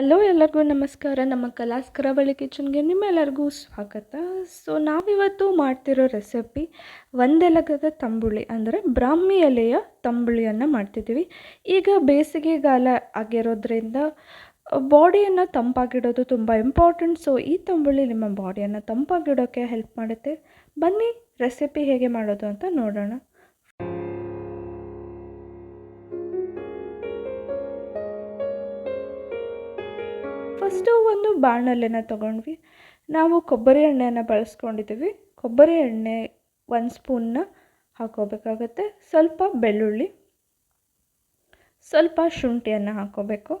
Hello ಎಲ್ಲರಿಗೂ ನಮಸ್ಕಾರ. ನಮ್ಮ ಕಲಾಸ್ಕರ ಬಳಿ ಕಿಚನ್ಗೆ ನಿಮ್ಮೆಲ್ಲರಿಗೂ ಸ್ವಾಗತ. ಸೊ ನಾವಿವತ್ತು ಮಾಡ್ತಿರೋ ರೆಸಿಪಿ ಒಂದೆಲಗದ ತಂಬುಳಿ, ಅಂದರೆ ಬ್ರಾಹ್ಮಿ ಎಲೆಯ ತಂಬುಳಿಯನ್ನು ಮಾಡ್ತಿದ್ದೀವಿ. ಈಗ ಬೇಸಿಗೆಗಾಲ ಆಗಿರೋದ್ರಿಂದ ಬಾಡಿಯನ್ನು ತಂಪಾಗಿಡೋದು ತುಂಬ ಇಂಪಾರ್ಟೆಂಟ್ ಸೊ ಈ ತಂಬುಳಿ ನಿಮ್ಮ ಬಾಡಿಯನ್ನು ತಂಪಾಗಿಡೋಕ್ಕೆ ಹೆಲ್ಪ್ ಮಾಡುತ್ತೆ. ಬನ್ನಿ ರೆಸಿಪಿ ಹೇಗೆ ಮಾಡೋದು ಅಂತ ನೋಡೋಣ. ಫಸ್ಟು ಒಂದು ಬಾಣಲೆನ ತೊಗೊಂಡ್ವಿ. ನಾವು ಕೊಬ್ಬರಿ ಎಣ್ಣೆಯನ್ನು ಬಳಸ್ಕೊಂಡಿದ್ದೀವಿ. ಕೊಬ್ಬರಿ ಎಣ್ಣೆ ಒಂದು ಸ್ಪೂನ್ನ ಹಾಕೋಬೇಕಾಗತ್ತೆ ಸ್ವಲ್ಪ ಬೆಳ್ಳುಳ್ಳಿ, ಸ್ವಲ್ಪ ಶುಂಠಿಯನ್ನು ಹಾಕೋಬೇಕು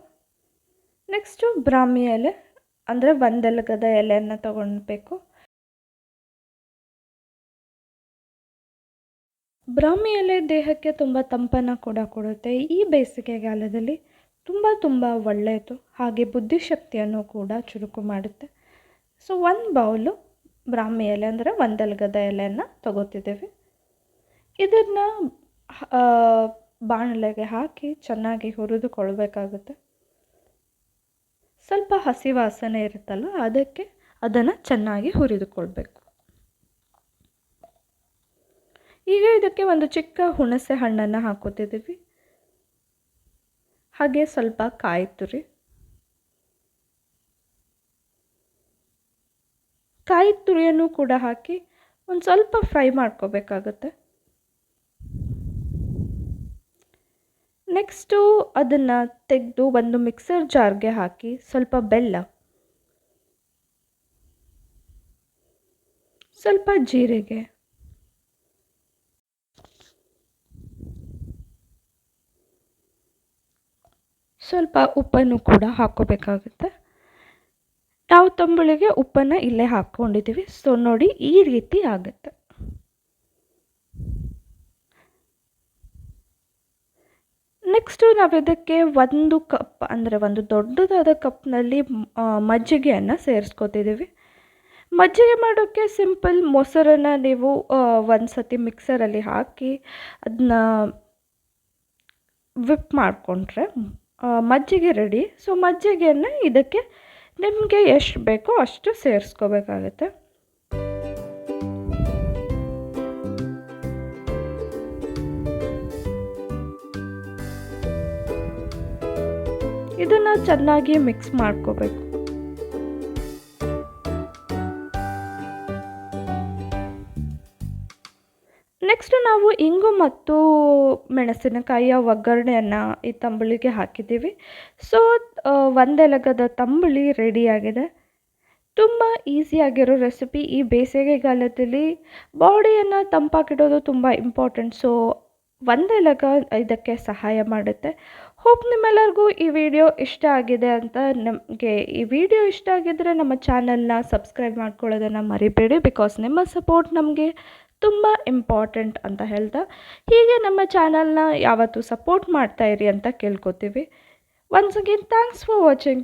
ನೆಕ್ಸ್ಟು ಬ್ರಾಹ್ಮಿ ಎಲೆ, ಅಂದರೆ ಒಂದೆಲಗದ ಎಲೆಯನ್ನು ತೊಗೊಳ್ಬೇಕು ಬ್ರಾಹ್ಮಿ ಎಲೆ ದೇಹಕ್ಕೆ ತುಂಬ ತಂಪನ್ನು ಕೂಡ ಕೊಡುತ್ತೆ. ಈ ಬೇಸಿಗೆಗಾಲದಲ್ಲಿ ತುಂಬ ತುಂಬ ಒಳ್ಳೆಯದು. ಹಾಗೆ ಬುದ್ಧಿಶಕ್ತಿಯನ್ನು ಕೂಡ ಚುರುಕು ಮಾಡುತ್ತೆ. ಸೊ ಒಂದು ಬೌಲು ಬ್ರಾಹ್ಮಿ ಎಲೆ ಅಂದರೆ ಒಂದಲ್ಗದ ಎಲೆಯನ್ನು ತಗೋತಿದ್ದೇವೆ. ಇದನ್ನು ಬಾಣಲೆಗೆ ಹಾಕಿ ಚೆನ್ನಾಗಿ ಹುರಿದುಕೊಳ್ಬೇಕಾಗುತ್ತೆ. ಸ್ವಲ್ಪ ಹಸಿ ವಾಸನೆ ಇರುತ್ತಲ್ಲ, ಅದಕ್ಕೆ ಅದನ್ನು ಚೆನ್ನಾಗಿ ಹುರಿದುಕೊಳ್ಬೇಕು. ಈಗ ಇದಕ್ಕೆ ಒಂದು ಚಿಕ್ಕ ಹುಣಸೆ ಹಣ್ಣನ್ನು ಹಾಕೋತಿದ್ದೀವಿ. ಹಾಗೆ ಸ್ವಲ್ಪ ಕಾಯಿ ತುರಿ ಕಾಯಿ ತುರಿಯನ್ನು ಕೂಡ ಹಾಕಿ ಒಂದು ಸ್ವಲ್ಪ ಫ್ರೈ ಮಾಡ್ಕೋಬೇಕಾಗತ್ತೆ. ನೆಕ್ಸ್ಟು ಅದನ್ನು ತೆಗೆದು ಒಂದು ಮಿಕ್ಸರ್ ಜಾರ್ಗೆ ಹಾಕಿ ಸ್ವಲ್ಪ ಬೆಲ್ಲ. ಸ್ವಲ್ಪ ಜೀರಿಗೆ. ಸ್ವಲ್ಪ ಉಪ್ಪನ್ನು ಕೂಡ ಹಾಕ್ಕೋಬೇಕಾಗುತ್ತೆ. ನಾವು ತಂಬುಳಿಗೆ ಉಪ್ಪನ್ನು ಇಲ್ಲೇ ಹಾಕ್ಕೊಂಡಿದ್ದೀವಿ. ಸೊ ನೋಡಿ ಈ ರೀತಿ ಆಗುತ್ತೆ. ನೆಕ್ಸ್ಟು ನಾವು ಇದಕ್ಕೆ ಒಂದು ಕಪ್, ಅಂದರೆ ಒಂದು ದೊಡ್ಡದಾದ ಕಪ್ನಲ್ಲಿ ಮಜ್ಜಿಗೆಯನ್ನು ಸೇರಿಸ್ಕೋತಿದ್ದೀವಿ. ಮಜ್ಜಿಗೆ ಮಾಡೋಕ್ಕೆ ಸಿಂಪಲ್ ಮೊಸರನ್ನು ನೀವು ಒಂದು ಸತಿ ಮಿಕ್ಸರಲ್ಲಿ ಹಾಕಿ ಅದನ್ನ ವಿಪ್ ಮಾಡಿಕೊಂಡ್ರೆ ಮಜ್ಜಿಗೆ ರೆಡಿ ಸೊ ಮಜ್ಜಿಗೆಯನ್ನು ಇದಕ್ಕೆ ನಿಮಗೆ ಎಷ್ಟು ಬೇಕೋ ಅಷ್ಟು ಸೇರಿಸ್ಕೋಬೇಕಾಗತ್ತೆ. ಇದನ್ನು ಚೆನ್ನಾಗಿ ಮಿಕ್ಸ್ ಮಾಡ್ಕೋಬೇಕು. ನೆಕ್ಸ್ಟ್ ನಾವು ಇಂಗು ಮತ್ತು ಮೆಣಸಿನಕಾಯಿಯ ಒಗ್ಗರಣೆಯನ್ನು ಈ ತಂಬುಳಿಗೆ ಹಾಕಿದ್ದೀವಿ. ಸೊ ಒಂದೆಲಗದ ತಂಬುಳಿ ರೆಡಿಯಾಗಿದೆ ತುಂಬ ಈಸಿಯಾಗಿರೋ ರೆಸಿಪಿ ಈ ಬೇಸಿಗೆಗಾಲದಲ್ಲಿ ಬಾಡಿಯನ್ನು ತಂಪಾಗಿಡೋದು ತುಂಬ ಇಂಪಾರ್ಟೆಂಟ್ ಸೊ ಒಂದೆಲಗ ಇದಕ್ಕೆ ಸಹಾಯ ಮಾಡುತ್ತೆ. ಹೋಪ್ ನಿಮ್ಮೆಲ್ಲರಿಗೂ ಈ ವಿಡಿಯೋ ಇಷ್ಟ ಆಗಿದೆ ಅಂತ ನಮಗೆ ಈ ವಿಡಿಯೋ ಇಷ್ಟ ಆಗಿದ್ದರೆ ನಮ್ಮ ಚಾನಲ್ನ ಸಬ್ಸ್ಕ್ರೈಬ್ ಮಾಡ್ಕೊಳ್ಳೋದನ್ನು ಮರಿಬೇಡಿ ಬಿಕಾಸ್ ನಿಮ್ಮ ಸಪೋರ್ಟ್ ನಮಗೆ ತುಂಬ ಇಂಪಾರ್ಟೆಂಟ್ ಅಂತ ಹೇಳ್ತಾ ಹೀಗೆ ನಮ್ಮ ಚಾನಲ್ನ ಯಾವತ್ತೂ ಸಪೋರ್ಟ್ ಮಾಡ್ತಾ ಇರಿ ಅಂತ ಕೇಳ್ಕೊತೀವಿ. Once again thanks for watching